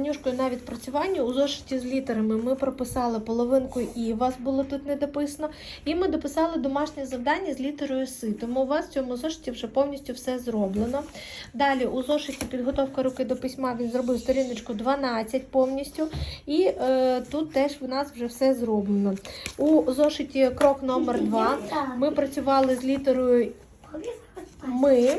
Нюшкою на відпрацювання у зошиті з літерами ми прописали половинку і у вас було тут не дописано. І ми дописали домашнє завдання з літерою С. Тому у вас в цьому зошиті вже повністю все зроблено. Далі у зошиті підготовка руки до письма він зробив сторіночку 12 повністю. І е, тут теж в нас вже все зроблено. У зошиті крок номер 2 ми працювали з літерою Ми.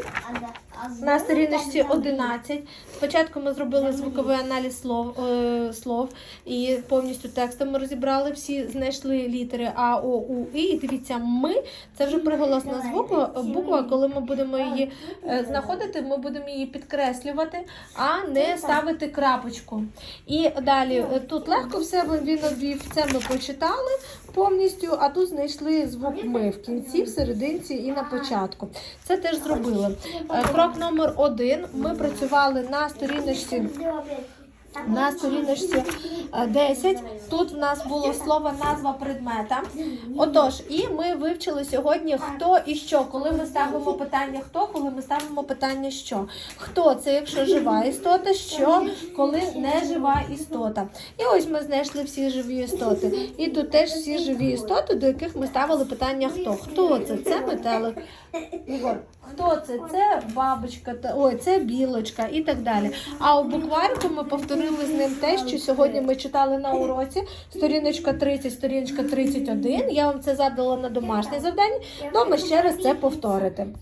На сторіночці 11. Спочатку ми зробили звуковий аналіз слов, е, слов і повністю текстом ми розібрали. Всі знайшли літери А, О, У, І. І дивіться, ми це вже приголосна звука, буква. Коли ми будемо її е, знаходити, ми будемо її підкреслювати, а не ставити крапочку. І далі е, тут легко все він обвів. Це ми почитали повністю, а тут знайшли звук ми в кінці, в серединці і на початку. Це теж зробили. Е, Крок номер один. Ми працювали на сторіночці. На сторіночці е, 10 тут в нас було слово назва предмета. Отож, і ми вивчили сьогодні хто і що, коли ми ставимо питання хто, коли ми ставимо питання що. Хто це, якщо жива істота, що, коли не жива істота. І ось ми знайшли всі живі істоти. І тут теж всі живі істоти, до яких ми ставили питання хто. Хто це? Це метелик. Ігор, хто це? Це бабочка, ой, це білочка і так далі. А у букваріку ми повторили з ним те, що сьогодні ми читали на уроці. Сторіночка 30, сторіночка 31. Я вам це задала на домашнє завдання. Дома ще раз це повторити.